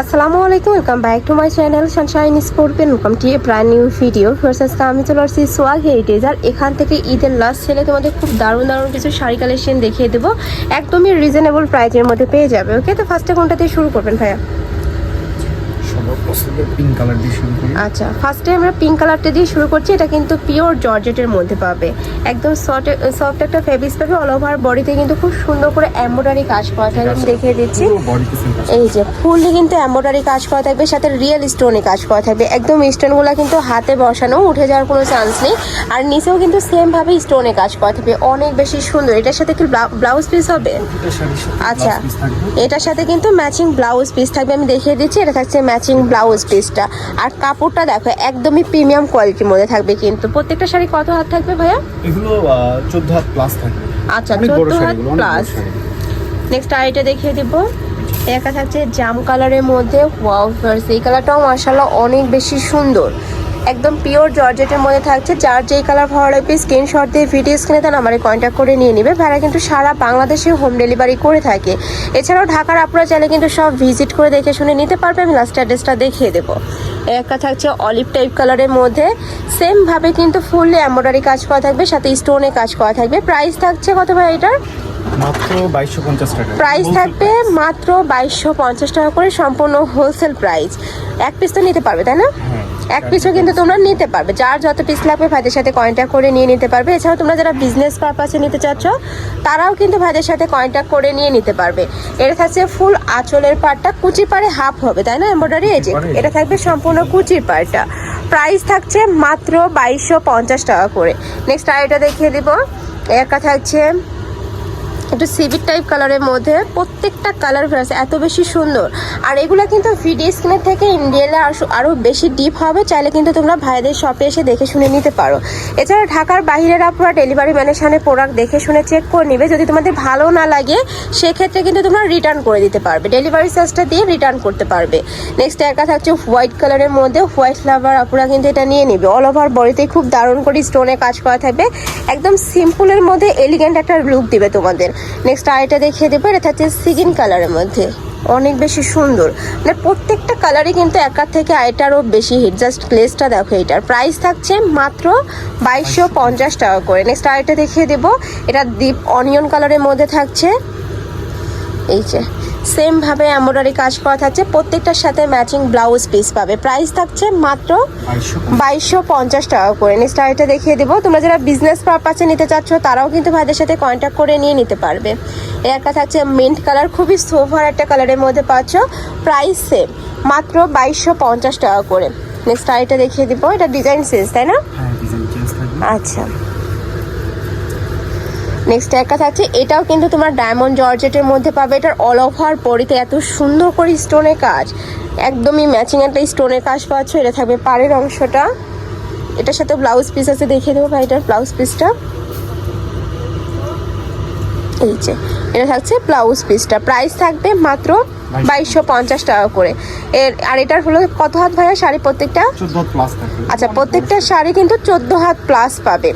আসসালামু আলাইকুম welcome back to my channel sunshine স্পোর্টেন welcome to a brand new video first আমি চলে আসছি সোয়াগ হেরিটেজ আর এখান থেকে ঈদের লাস্ট ছেলে তোমাদের খুব দারুণ দারুণ কিছু শাড়ি কালেকশন দেখিয়ে দেবো। একদমই রিজনেবল প্রাইজের মধ্যে পেয়ে যাবে ওকে তো ফার্স্টে কোনটা দিয়ে শুরু করবেন ভাইয়া? পিঙ্ক কালার দিয়ে শুরু করি। আচ্ছা ফার্স্টে আমরা পিঙ্ক কালারটা দিয়ে শুরু করছি এটা কিন্তু পিওর জর্জেটের মধ্যে পাবে। একদম সফট সফট একটা ফেব্রিক্স পাবে অল ওভার বডিতে কিন্তু খুব সুন্দর করে এমব্রয়ডারি কাজ করা থাকে আমি দেখিয়ে দিচ্ছি। এই যে ফুললি কিন্তু এমব্রয়ডারি কাজ করা থাকবে সাথে রিয়েল স্টোনে কাজ করা থাকবে। একদম স্টোনগুলো কিন্তু হাতে বসানো উঠে যাওয়ার কোনো চান্স নেই। আর নিচেও কিন্তু সেম ভাবে স্টোনে কাজ করা থাকবে অনেক বেশি সুন্দর। এটার সাথে কি ব্লাউজ পিস হবে? আচ্ছা এটার সাথে কিন্তু ম্যাচিং ব্লাউজ পিস থাকবে আমি দেখিয়ে দিচ্ছি এটা থাকছে ম্যাচিং ব্লাউজ পিসটা আর কাপড়টা দেখো একদমই প্রিমিয়াম কোয়ালিটির মধ্যে থাকবে কিন্তু। প্রত্যেকটা শাড়ি কত হাত থাকবে ভাইয়া? এগুলো চোদ্দ হাত প্লাস থাকবে। আচ্ছা অনেক 14 হাত প্লাস। নেক্সট আইটা দেখিয়ে দিব। একা থাকছে জাম কালারের মধ্যে ওয়াও এই কালারটাও মাশাআল্লাহ অনেক বেশি সুন্দর। একদম পিওর জর্জেটের মধ্যে থাকছে। যার যেই কালার ভালো লাগবে স্ক্রিনশট দিয়ে ভিডিও স্ক্রিনে তার নাম্বারে কন্ট্যাক্ট করে নিয়ে নেবে। ভাড়া কিন্তু সারা বাংলাদেশে হোম ডেলিভারি করে থাকে। এছাড়াও ঢাকার আপনারা চাইলে কিন্তু সব ভিজিট করে দেখে শুনে নিতে পারবে। আমি লাস্ট অ্যাড্রেসটা দেখিয়ে দেবো। একটা থাকছে অলিভ টাইপ কালারের মধ্যে। সেম ভাবে কিন্তু ফুললি এমব্রয়ডারি কাজ করা থাকবে সাথে স্টোনে কাজ করা থাকবে। প্রাইস থাকছে কত ভাই এটার? প্রাইস থাকবে মাত্র বাইশশো পঞ্চাশ টাকা করে সম্পূর্ণ হোলসেল প্রাইস এক পিস তো নিতে পারবে তাই না? হ্যাঁ। এক পিসও কিন্তু তোমরা নিতে পারবে। যার যত পিস লাগবে ভাইদের সাথে কন্ট্যাক্ট করে নিয়ে নিতে পারবে। এছাড়াও তোমরা যারা বিজনেস পারপাসে নিতে চাচ্ছ তারাও কিন্তু ভাইদের সাথে কন্ট্যাক্ট করে নিয়ে নিতে পারবে। এটা থাকছে ফুল আঁচলের পাড়টা কুচি পাড়ে হাফ হবে তাই না এমব্রয়ডারি এই যে এটা থাকবে সম্পূর্ণ কুচির পাড়টা। প্রাইস থাকছে মাত্র বাইশশো পঞ্চাশ টাকা করে। নেক্সট আর এটা দেখিয়ে দিব। একা থাকছে একটু সিভিক টাইপ কালারের মধ্যে প্রত্যেকটা কালার আছে, এত বেশি সুন্দর। আর এগুলো কিন্তু ভিডিও স্ক্রিনের থেকে ইন্ডিয়ালে আরও বেশি ডিপ হবে, চাইলে কিন্তু তোমরা ভাইদের শপে এসে দেখে শুনে নিতে পারো। এছাড়া ঢাকার বাইরের আপনারা ডেলিভারি ম্যানের সামনে প্রোডাক্ট দেখে শুনে চেক করে নিবে। যদি তোমাদের ভালো না লাগে, সেক্ষেত্রে কিন্তু তোমরা রিটার্ন করে দিতে পারবে। ডেলিভারি চার্জটা দিয়ে রিটার্ন করতে পারবে। নেক্সট একা থাকছে হোয়াইট কালারের মধ্যে। হোয়াইট ফ্লাভার আপনারা কিন্তু এটা নিয়ে নিবে। অল ওভার বডিতে খুব দারুণ করে স্টোনে কাজ করা থাকবে। একদম সিম্পলের মধ্যে এলিগেন্ট একটা লুক দিবে তোমাদের। নেক্সট আরেকটা দেখিয়ে দেবো, এটা থাকছে সিগিন কালারের মধ্যে। অনেক বেশি সুন্দর। মানে প্রত্যেকটা কালারই কিন্তু একার থেকে আরেকটারও বেশি হিট জাস্ট প্লেসটা দেখো এটার প্রাইস থাকছে মাত্র বাইশশো পঞ্চাশ টাকা করে। নেক্সট আরেকটা দেখিয়ে দেবো, এটা ডিপ অনিয়ন কালারের মধ্যে থাকছে। এই যে সেম ভাবে এমব্রয়ডারি কাজ করা থাকছে। প্রত্যেকটার সাথে ম্যাচিং ব্লাউজ পিস পাবে। প্রাইস থাকছে মাত্র বাইশশো পঞ্চাশ। টাকা করে। নেক্সট আরেকটা দেখিয়ে দেবো। তোমরা যারা বিজনেস পারপাসে নিতে চাচ্ছ তারাও কিন্তু ভাইদের সাথে কন্ট্যাক্ট করে নিয়ে নিতে পারবে। এর একটা থাকছে মিন্ট কালার খুবই সোভার একটা কালারের মধ্যে পাচ্ছ। প্রাইস সেম মাত্র বাইশশো পঞ্চাশ টাকা করে। নেক্সট আরেকটা দেখিয়ে দিব। এটা ডিজাইন সেন্স তাই না? হ্যাঁ আচ্ছা। নেক্সট একটা থাকছে এটাও কিন্তু তোমার ডায়মন্ড জর্জেটের মধ্যে পাবে। এটার অল ওভার বডিতে এত সুন্দর করে স্টোনের কাজ। একদমই ম্যাচিং একটা স্টোনের কাজ পাচ্ছ এটা থাকবে পাড়ের অংশটা। এটার সাথে ব্লাউজ পিস আছে দেখিয়ে দেবো ভাই এটার ব্লাউজ পিসটা এই যে এটা থাকছে ব্লাউজ পিসটা প্রাইস থাকবে মাত্র বাইশশো পঞ্চাশ টাকা করে। এর আর এটার হলো কত হাত ভাইয়া? শাড়ি প্রত্যেকটা? আচ্ছা প্রত্যেকটা শাড়ি কিন্তু চোদ্দ হাত প্লাস পাবে।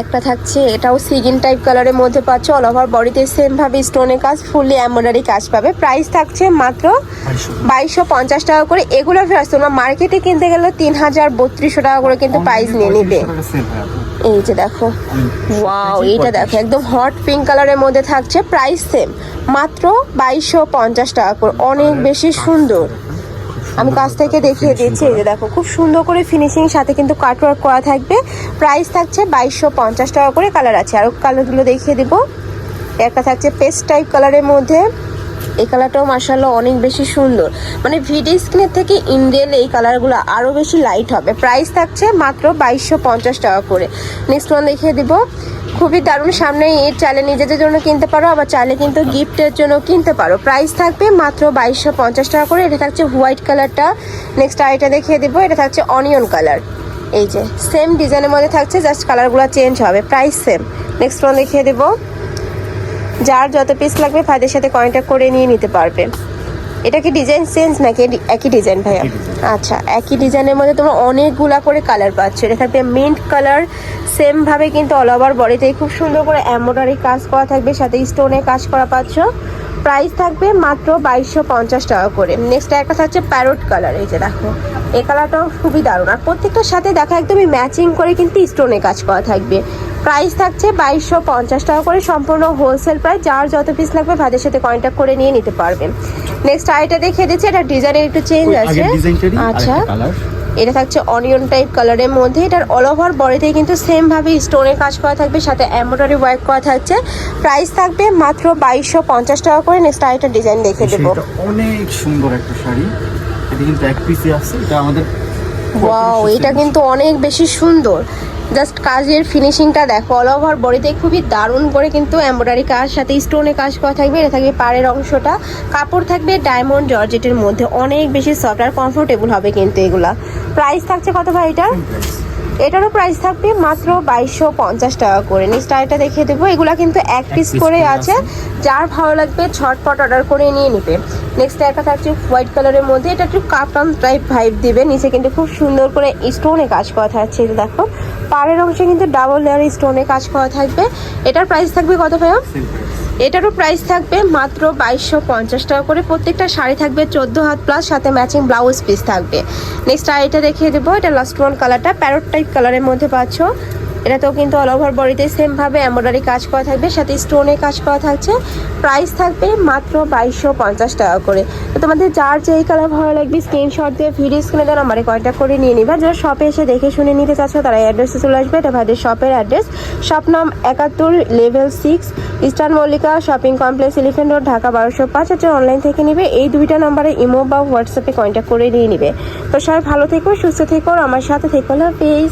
একটা থাকছে এটাও সিগিন টাইপ কালারের মধ্যে পাচ্ছ অল ওভার বডিতে সেম ভাবে স্টোনে কাজ ফুললি এমব্রয়ডারি কাজ পাবে। প্রাইস থাকছে মাত্র বাইশশো পঞ্চাশ টাকা করে। এগুলো ফেরাস তোমরা মার্কেটে কিনতে গেলে তিন হাজার বত্রিশশো টাকা করে কিন্তু প্রাইস নিয়ে নিবে। এই যে দেখো। ওয়াও এইটা দেখো একদম হট পিঙ্ক কালারের মধ্যে থাকছে প্রাইস সেম মাত্র বাইশশো পঞ্চাশ টাকা করে অনেক বেশি সুন্দর। আমি কাছ থেকে দেখিয়ে দিচ্ছি এই যে দেখো খুব সুন্দর করে ফিনিশিং সাথে কিন্তু কাটওয়ার্ক করা থাকবে। প্রাইস থাকছে বাইশশো পঞ্চাশ টাকা করে কালার আছে। আরও কালারগুলো দেখিয়ে দিব। একটা থাকছে পেস্ট টাইপ কালারের মধ্যে। এই কালারটাও মার্শাল্লাহ অনেক বেশি সুন্দর। মানে ভিডিও স্ক্রিনের থেকে ইন্ডিয়াল এই কালারগুলো আরও বেশি লাইট হবে। প্রাইস থাকছে মাত্র বাইশশো পঞ্চাশ টাকা করে। নেক্সট ওয়ান দেখিয়ে দিব। খুবই দারুণ সামনে ঈদ চাইলে নিজেদের জন্য কিনতে পারো, আবার চাইলে কিন্তু গিফটের জন্য কিনতে পারো। প্রাইস থাকবে মাত্র বাইশশো পঞ্চাশ টাকা করে। এটা থাকছে হোয়াইট কালারটা নেক্সট আরেকটা দেখিয়ে দিব। এটা থাকছে অনিয়ন কালার এই যে সেম ডিজাইনের মধ্যে থাকছে জাস্ট কালারগুলো চেঞ্জ হবে। প্রাইস সেম নেক্সট ওয়ান দেখিয়ে দেবো। যার যত পিস লাগবে ভাইদের সাথে কন্ট্যাক্ট করে নিয়ে নিতে পারবে। এটা কি ডিজাইন চেঞ্জ নাকি একই ডিজাইন ভাইয়া? আচ্ছা একই ডিজাইনের মধ্যে তোমরা অনেকগুলা করে কালার পাচ্ছ। এটা থাকবে মিন্ট কালার সেম ভাবে কিন্তু অল ওভার বডিতে খুব সুন্দর করে এমব্রয়ডারি কাজ করা থাকবে সাথে স্টোনে কাজ করা পাচ্ছ। প্রাইস থাকবে মাত্র বাইশশো পঞ্চাশ টাকা করে। নেক্সট একটা থাকছে প্যারোট কালার এই যে দেখো। এই কালারটাও খুবই দারুণ। আর প্রত্যেকটার সাথে দেখা একদমই ম্যাচিং করে কিন্তু স্টোনে কাজ করা থাকবে। প্রাইস থাকছে বাইশশো পঞ্চাশ টাকা করে। সম্পূর্ণ হোলসেল প্রাইস যার যত পিস লাগবে ভাইদের সাথে কন্ট্যাক্ট করে নিয়ে নিতে পারবেন নেক্সট আইটা দেখিয়ে দিচ্ছি এটা ডিজাইনের একটু চেঞ্জ আছে। আচ্ছা। এটা থাকছে অনিয়ন টাইপ কালারের মধ্যে। এটার অল ওভার বডিতে কিন্তু সেম ভাবে স্টোনের কাজ করা থাকবে সাথে এমব্রয়ডারি ওয়ার্ক করা থাকছে। প্রাইস থাকবে মাত্র বাইশশো পঞ্চাশ টাকা করে। নেক্সট আরেকটা ডিজাইন দেখে দেবো। অনেক সুন্দর একটা শাড়ি। এটা কিন্তু এক পিসে আছে। এটা আমাদের ওয়াও এটা কিন্তু অনেক বেশি সুন্দর। জাস্ট কাজের ফিনিশিংটা দেখো। অল ওভার বডিতে খুবই দারুণ করে কিন্তু এমব্রয়ডারি কাজ, সাথে স্টোনে কাজ করা থাকবে, এটা থাকবে পাড়ের অংশটা। কাপড় থাকবে ডায়মন্ড জর্জেটের মধ্যে, অনেক বেশি সফট আর কমফোর্টেবল হবে কিন্তু এগুলা। প্রাইস থাকছে কত ভাই এটা? এটারও প্রাইস থাকবে মাত্র বাইশশো পঞ্চাশ টাকা করে। নেক্সট আরেকটা দেখিয়ে দেবো। এগুলো কিন্তু এক পিস করে আছে। যার ভালো লাগবে ঝটপট অর্ডার করে নিয়ে নিবে। নেক্সট একটা থাকছে হোয়াইট কালারের মধ্যে। এটা একটু কার্টন টাইপ ভাইব দিবে। নিচে কিন্তু খুব সুন্দর করে স্টোনে কাজ করা থাকছে। যে দেখো পাড়ের অংশে কিন্তু ডাবল লেয়ার স্টোনে কাজ করা থাকবে। এটার প্রাইস থাকবে কত ভাইয়া? এটারও প্রাইস থাকবে মাত্র বাইশশো পঞ্চাশ টাকা করে। প্রত্যেকটা শাড়ি থাকবে চোদ্দ হাত প্লাস সাথে ম্যাচিং ব্লাউজ পিস থাকবে। নেক্সট আর এটা দেখিয়ে দেবো, এটা লাস্ট ওয়ান কালারটা প্যারট টাইপ কালারের মধ্যে পাচ্ছ। এটাতেও কিন্তু অল ওভার বডিতে সেমভাবে এমব্রয়ডারি কাজ করা থাকবে, সাথে স্টোনে কাজ করা থাকছে। প্রাইস থাকবে মাত্র বাইশশো পঞ্চাশ টাকা করে। তো তোমাদের যার যেই কালার ভালো লাগবে স্ক্রিনশট দিয়ে ভিডিও স্ক্রিনে দেওয়ার আমার কন্ট্যাক্ট করে নিয়ে নিবা। যারা শপে এসে দেখে শুনে নিতে চাচ্ছ, তারা অ্যাড্রেসে চলে আসবে। এটা ভাইদের শপের অ্যাড্রেস শপ নাম একাত্তর level six eastern Mallika shopping complex elephant road Dhaka বারোশো পাঁচ। হাজার অনলাইন থেকে নিবে। এই দুইটা নাম্বারে ইমো বা হোয়াটসঅ্যাপে কন্ট্যাক্ট করে নিয়ে নিবে। তো সবাই ভালো থেকো, সুস্থ থেকো আমার সাথে থেকো না পেজ